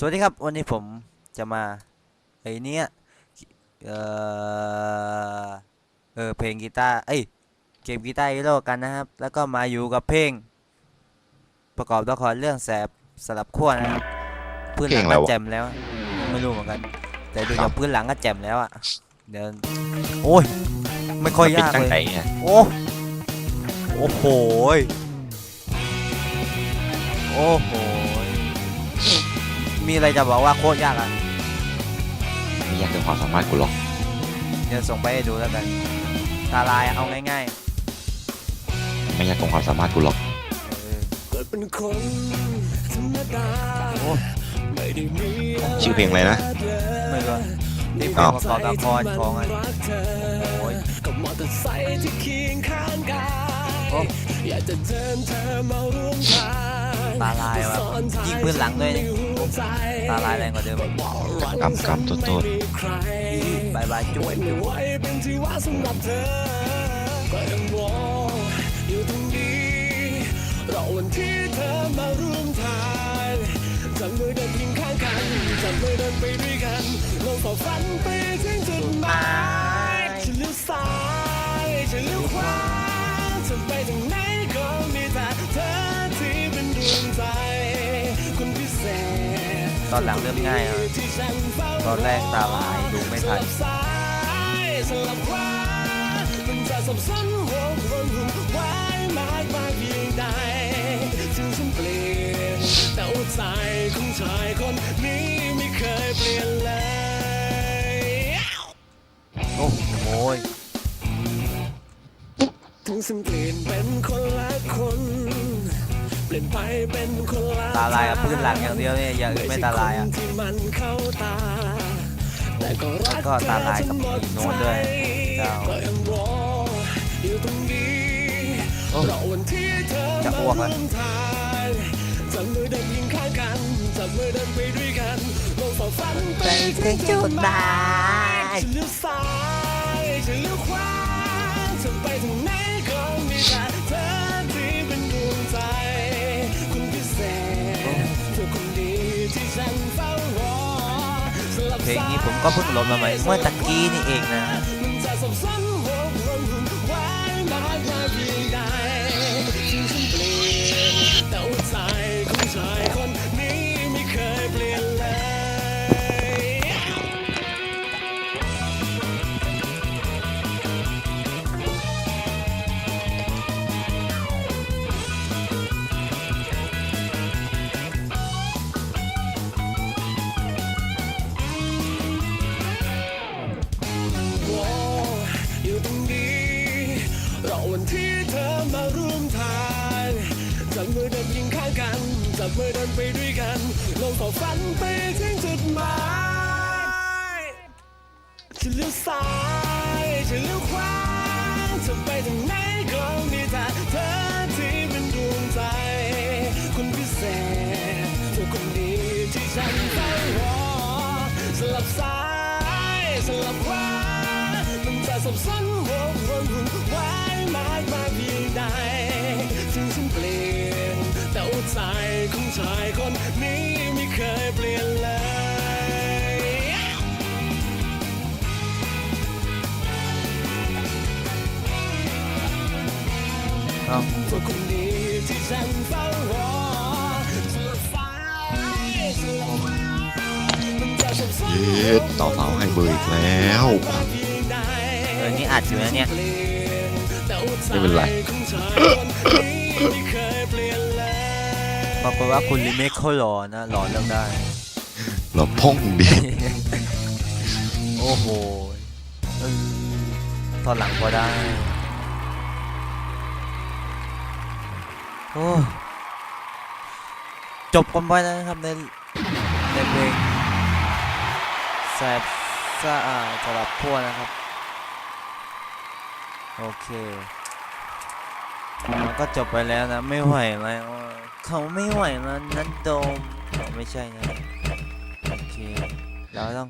สวัสดีครับ วันนี้ผมจะมาไอ้เนี้ยเออเออเพลงกีตาร์เอ้ยเกมกีตาร์ฮีโร่กันนะครับ แล้วก็มาอยู่กับเพลง ประกอบละครเรื่องแสบสลับขั้วนะครับพื้นหลังเพลงอะไรก็วะแจ่มแล้ว ไม่รู้เหมือนกัน แต่ดูครัจากบพื้นหลังก็แจ่มแล้วอะเดินโอ้ยไม่ค่อยเป็นยากจังเลไหนยอะโอ้โอ้โหยโอ้โหย มีอะไรจะบอกว่าโคตรยากอะไม่อยากถึงความสามารถกูหรอกเดี๋ยวส่งไปให้ดูแล้วกันตาลายอะเอาง่ายไม่อยากถึงความสามารถกูหรอกๆเออเกิดเป็นคนธรรมดาโอ้ไม่ได้มีชื่อเพลงอะไรนะ ไม่รู้นี่เพลอ้างวประกอบละครของไอ้รักเธอโอ้ยกับมอเตอร์ไซค์ที่เคียงข้างกายโอ้อยากจะเชิญเธอมาร่วมทาง ตาลายว่ะซ้อนท้ายิงปืนหลังด้วยนี่หัวใจตาลายแรงกว่าเดิมบอกรักกำกำโทษโทษไม่มีใครบายบายจุ๊บไม่จุ๊บไหวเป็นที่ว่าสำหรับเธอก็ยังรออยู่ตรงนี้รอวันที่เธอมาร่วมทางจับมือเดินเพียงข้างกันจับมือเดินไปด้วยกันลงฝ่าฟันไปถึงจุดหมาย ตอนหลังเริ่มง่ายอะที่ฉันเฝ้ารอตอนแรกตาลายดูไม่ทันสลับซ้ายสลับขวามันจะสับสนวงวนวุ่นวายมากมายเพียงใดถึงฉันเปลี่ยนแต่หัวใจของชายคนนี้ไม่เคยเปลี่ยนเลยโอ้โหยถึงฉันเปลี่ยนเป็นคนละคน ตาลายกับพื้นหลังอย่างเดียวเนี่ยอย่างอื่นไม่ตาลายอะไม่ใช่คนที่มันเข้าตาแต่ก็รักก็ตาลายกับเธอจหมดโน้ตด้วยเจ้าก็ยังรออยู่ตรงนี้โอ้รอวันที่เธอจะอ้วกแล้วมาร่วมทางจับมือเดินยิงข้างกันจับมือเดินไปด้วยกันลงฝ่าฟันไปถึงจุดหมายจะเลี้ยวซ้ายจะเลี้ยวขวาจะไปทาง เพลงนี้ผมก็เพิ่งโหลดมาใหม่เมื่อตะกี้นี่เองนะ กันจับมือเดินไปด้วยกันลงฝ่าฟันไปถึงจุดหมายจะเลี้ยวซ้ายจะเลี้ยวขวาจะไปทางไหนก็มีแต่เธอที่เป็นดวงใจ คนพิเศษเธอคนดีที่ฉันเฝ้ารอสลับซ้ายสลับขวามันจะสับสน ชายคนนี้ไม่เคยเปลี่ยนเลยเอ้าเธอคนดีที่ฉันเฝ้ารอสลับซ้ายสลับขวามันจะสับสนเย็ดต่อเสาให้เบอร์อีกแล้วมากเพียงใดเออนี่อัดอยู่นะเนี่ย ไม่เป็นไร ปรากฏว่าคุณลิเมคเขาหล่อนะหล่อเรื่องได้เราพ่องดิโอ้โหเออตอนหลังพอได้ โอ้ จบกันไปแล้วนะครับในในเพลงแสบสะอาดสำหรับพวกนะครับ โอเค มันก็จบไปแล้วนะ ไม่ไหวแล้วอะ เขาไม่ไหวแล้วนันโดมไม่ใช่นะโอเคเราต้อง